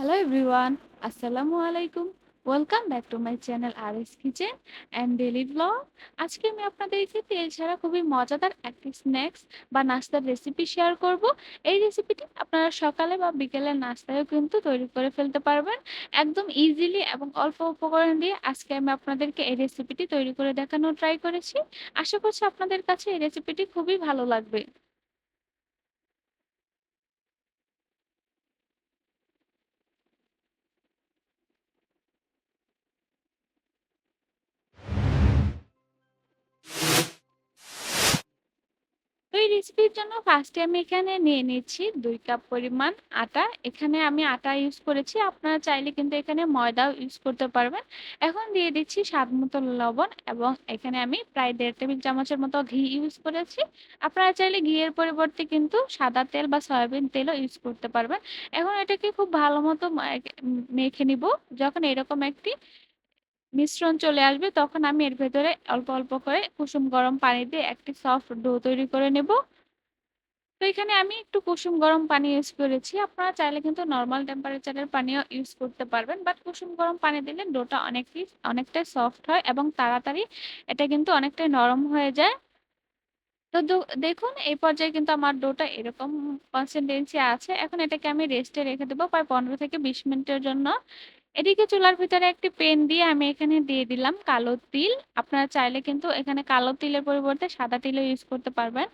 Hello everyone, Assalamu alaikum. Welcome back to my channel R S kitchen and daily blog আজকে আমি আপনাদেরকে তেল ছাড়া খুবই মজাদার একটি স্ন্যাক্স বা নাস্তার রেসিপি শেয়ার করব। এই রেসিপিটি আপনারা সকালে বা বিকেলের নাস্তায়ও কিন্তু তৈরি করে ফেলতে পারবেন। একদম ইজিলি এবং অল্প উপকরণ দিয়ে আজকে আমি আপনাদেরকে এই রেসিপিটি তৈরি করে দেখানোর ট্রাই করেছি। আশা করছি আপনাদের কাছে এই রেসিপিটি খুবই ভালো লাগবে। রেসিপির জন্য ফার্স্টে আমি এখানে নিয়ে নিচ্ছি দুই কাপ পরিমাণ আটা। এখানে আমি আটা ইউজ করেছি। আপনারা চাইলে কিন্তু এখানে ময়দাও ইউজ করতে পারবেন। এখন দিয়ে দিচ্ছি স্বাদ মতো লবণ এবং এখানে আমি প্রায় দেড় টেবিল চামচের মতো ঘি ইউজ করেছি। আপনারা চাইলে ঘিয়ের পরিবর্তে কিন্তু সাদা তেল বা সয়াবিন তেলও ইউজ করতে পারবেন। এখন এটাকে খুব ভালো মতো মেখে নিব। যখন এরকম একটি মিশ্রণ চলে আসবে, তখন আমি এর ভেতরে অল্প অল্প করে কুসুম গরম পানি দিয়ে একটি সফট ডো তৈরি করে নেব। তো এখানে আমি একটু কুসুম গরম পানি ইউজ করেছি। আপনারা চাইলে কিন্তু নর্মাল টেম্পারেচারের পানিও ইউজ করতে পারবেন বাট কুসুম গরম পানি দিলে ডোটা অনেকই, অনেকটাই সফট হয় এবং তাড়াতাড়ি এটা কিন্তু অনেকটাই নরম হয়ে যায়। তো দেখুন, এই পর্যায়ে কিন্তু আমার ডোটা এরকম কনসিস্টেন্সি আছে। এখন এটাকে আমি রেস্টে রেখে দেবো প্রায় পনেরো থেকে বিশ মিনিটের জন্য। এদিকে চুলার ভিতরে একটি পেন দিয়ে আমি এখানে দিয়ে দিলাম কালো তিল। আপনারা চাইলে কিন্তু এখানে কালো তিলের পরিবর্তে সাদা তিলও ইউজ করতে পারবেন।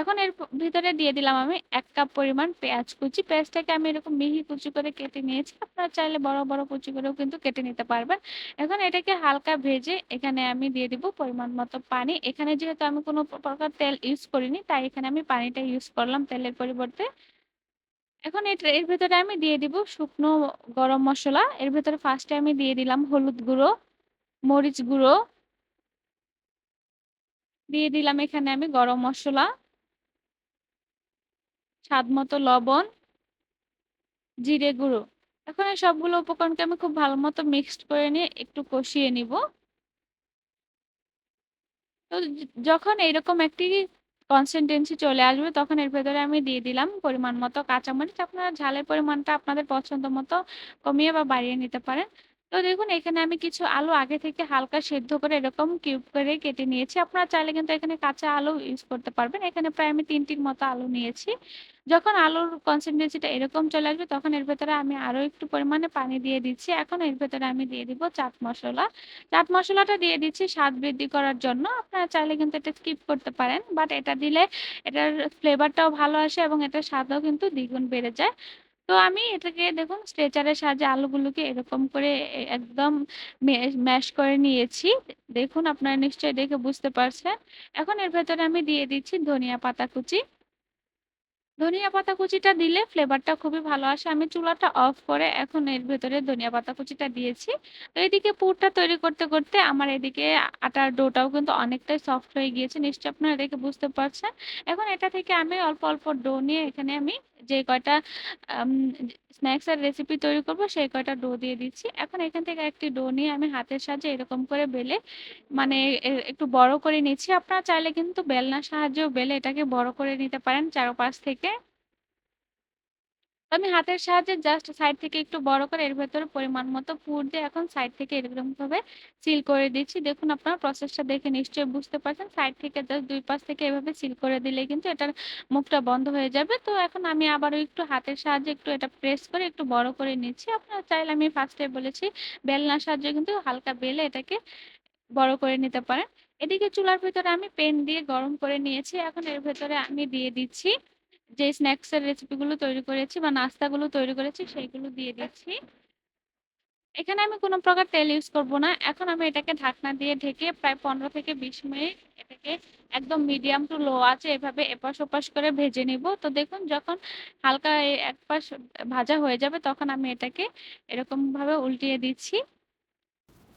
এখন এর ভিতরে দিয়ে দিলাম আমি এক কাপ পরিমাণ পেঁয়াজ কুচি। পেঁয়াজটাকে আমি এরকম মিহি কুচি করে কেটে নিয়েছি। আপনারা চাইলে বড় বড় কুচি করেও কিন্তু কেটে নিতে পারবেন। এখন এটাকে হালকা ভেজে এখানে আমি দিয়ে দিব পরিমাণ মতো পানি। এখানে যেহেতু আমি কোনো প্রকার তেল ইউজ করিনি, তাই এখানে আমি পানিটা ইউজ করলাম তেলের পরিবর্তে। এখন এর ভেতরে আমি দিয়ে দিব শুকনো গরম মশলা। এর ভেতরে ফার্স্টে আমি দিয়ে দিলাম হলুদ গুঁড়ো, মরিচ গুঁড়ো। দিয়ে দিলাম এখানে আমি গরম মশলা, স্বাদ মতো লবণ, জিরে গুঁড়ো। এখন এই সবগুলো উপকরণকে আমি খুব ভালো মতো মিক্সড করে নিয়ে একটু কষিয়ে নিব। তো যখন এইরকম একটি কনসিস্টেন্সি চলে আসবে, তখন এর ভেতরে আমি দিয়ে দিলাম পরিমাণ মতো কাঁচামরিচ। আপনারা ঝালের পরিমাণটা আপনাদের পছন্দ মতো কমিয়ে বা বাড়িয়ে নিতে পারেন। তো দেখুন, এখানে আমি কিছু আলু আগে থেকে হালকা সেদ্ধ করে এরকম কিউব করে কেটে নিয়েছি। আপনারা চাইলে কিন্তু এখানে কাঁচা আলু ইউজ করতে পারবেন। এখানে প্রায় আমি তিনটির মতো আলু নিয়েছি। যখন আলুর কনসিস্টেন্সিটা এরকম চলে আসবে, তখন এর ভেতরে আমি আরও একটু পরিমাণে পানি দিয়ে দিচ্ছি। এখন এর ভেতরে আমি দিয়ে দিব চাট মশলা। চাট মশলাটা দিয়ে দিচ্ছি স্বাদ বৃদ্ধি করার জন্য। আপনারা চাইলে কিন্তু এটা স্কিপ করতে পারেন বাট এটা দিলে এটার ফ্লেভারটাও ভালো আসে এবং এটার স্বাদও কিন্তু দ্বিগুণ বেড়ে যায়। তো আমি এটাকে দেখুন স্ট্রেচারের সাহায্যে আলুগুলোকে এরকম করে একদম ম্যাশ করে নিয়েছি। দেখুন আপনারা নিশ্চয়ই দেখে বুঝতে পারছেন। এখন এর ভেতরে আমি দিয়ে দিচ্ছি ধনিয়া পাতা কুচি। ধনিয়া পাতা কুচিটা দিলে ফ্লেভারটা খুবই ভালো আসে। আমি চুলাটা অফ করে এখন এর ভেতরে ধনিয়া পাতা কুচিটা দিয়েছি। তো এদিকে পুরটা তৈরি করতে করতে আমার এদিকে আটার ডোটাও কিন্তু অনেকটাই সফট হয়ে গিয়েছে। নিশ্চয়ই আপনারা দেখে বুঝতে পারছেন। এখন এটা থেকে আমি অল্প অল্প ডো নিয়ে এখানে আমি যে কয়টা স্ন্যাক্স আর রেসিপি তৈরি করব, সেই কয়টা ডো দিয়ে দিচ্ছি। এখন এখান থেকে একটি ডো নিয়ে আমি হাতের সাহায্যে এরকম করে বেলে মানে একটু বড় করে নিচ্ছি। আপনারা চাইলে কিন্তু বেলনার সাহায্যেও বেলে, এটাকে বড় করে নিতে পারেন চারপাশ থেকে। আমি হাতের সাহায্যে জাস্ট সাইড থেকে একটু বড় করে এর ভেতরে পরিমাণ মতো পুর দিয়ে এখন সাইড থেকে এরকম ভাবে সিল করে দিচ্ছি। দেখুন আপনারা প্রসেসটা দেখে নিশ্চয়ই বুঝতে পারছেন। সাইড থেকে জাস্ট দুই পাশ থেকে এভাবে সিল করে দিলে কিন্তু এটার মুখটা বন্ধ হয়ে যাবে। তো এখন আমি আবারও একটু হাতের সাহায্যে একটু এটা প্রেস করে একটু বড় করে নিচ্ছি। আপনারা চাইলে আমি ফার্স্টে বলেছি, বেলনার সাহায্যে কিন্তু হালকা বেলে এটাকে বড় করে নিতে পারেন। এদিকে চুলার ভিতরে আমি পেন দিয়ে গরম করে নিয়েছি। এখন এর ভেতরে আমি দিয়ে দিচ্ছি যে স্ন্যাক্স এর রেসিপিগুলো তৈরি করেছি বা নাস্তাগুলো তৈরি করেছি সেইগুলো দিয়ে দিচ্ছি। এখানে আমি কোনো প্রকার তেল ইউজ করব না। এখন আমি এটাকে ঢাকনা দিয়ে ঢেকে প্রায় পনেরো থেকে বিশ মিনিট এটাকে একদম মিডিয়াম টু লো আছে এভাবে এপাশ ওপাশ করে ভেজে নিব। তো দেখুন, যখন হালকা এক পাশ ভাজা হয়ে যাবে, তখন আমি এটাকে এরকমভাবে উল্টিয়ে দিচ্ছি।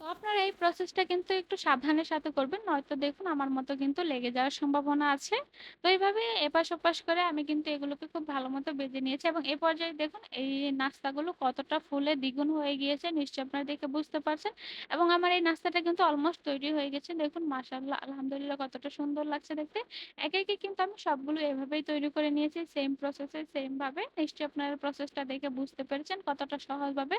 তো আপনারা এই প্রসেসটা কিন্তু একটু সাবধানের সাথে করবেন। নয়তো দেখুন আমার মতো কিন্তু লেগে যাওয়ার সম্ভাবনা আছে। তো এইভাবে এপাশ-ওপাশ করে আমি কিন্তু এগুলোকে খুব ভালো মতো ভেজে নিয়েছি এবং এ পর্যায়ে দেখুন এই নাস্তাগুলো কতটা ফুলে দ্বিগুণ হয়ে গিয়েছে নিশ্চয়ই আপনারা দেখে বুঝতে পারছেন। এবং আমার এই নাস্তাটা কিন্তু অলমোস্ট তৈরি হয়ে গেছে। দেখুন মাশাআল্লাহ আলহামদুলিল্লাহ কতটা সুন্দর লাগছে দেখতে। একে, একে কিন্তু আমি সবগুলো এভাবেই তৈরি করে নিয়েছি সেম প্রসেসে সেম ভাবে। নিশ্চয়ই আপনারা প্রসেসটা দেখে বুঝতে পেরেছেন কতটা সহজভাবে,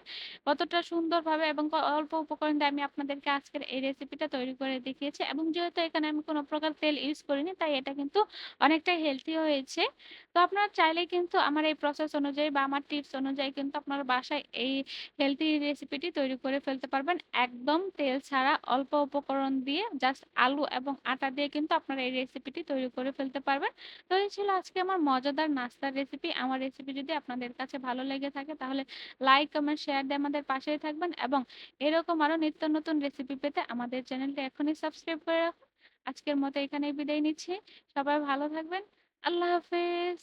কতটা সুন্দরভাবে এবং অল্প উপকরণ আমি আপনাদেরকে আজকের এই রেসিপিটা তৈরি করে দেখিয়েছি এবং যেহেতু এখানে আমি কোন প্রকার তেল ইউজ করিনি তাই এটা কিন্তু অনেকটাই হেলথি হয়েছে। তো আপনারা চাইলেই কিন্তু আমার এই প্রসেস অনুযায়ী বা আমার টিপস অনুযায়ী কিন্তু আপনারা বাসায় এই হেলথি রেসিপিটি তৈরি করে ফেলতে পারবেন। একদম তেল ছাড়া অল্প উপকরণ দিয়ে জাস্ট আলু এবং আটা দিয়ে কিন্তু আপনারা এই রেসিপিটি তৈরি করে ফেলতে পারবেন। তো এই ছিল আজকে আমার মজাদার নাস্তার রেসিপি। আমার রেসিপি যদি আপনাদের কাছে ভালো লেগে থাকে তাহলে লাইক, কমেন্ট, শেয়ার দিয়ে আমাদের পাশেই থাকবেন এবং এরকম আরও নিত্য নতুন রেসিপি পেতে আমাদের চ্যানেলটা এখনই সাবস্ক্রাইব করে রাখুন। আজকের মতো এখানেই বিদায় নিচ্ছি। সবাই ভালো থাকবেন। আল্লাহ হাফেজ।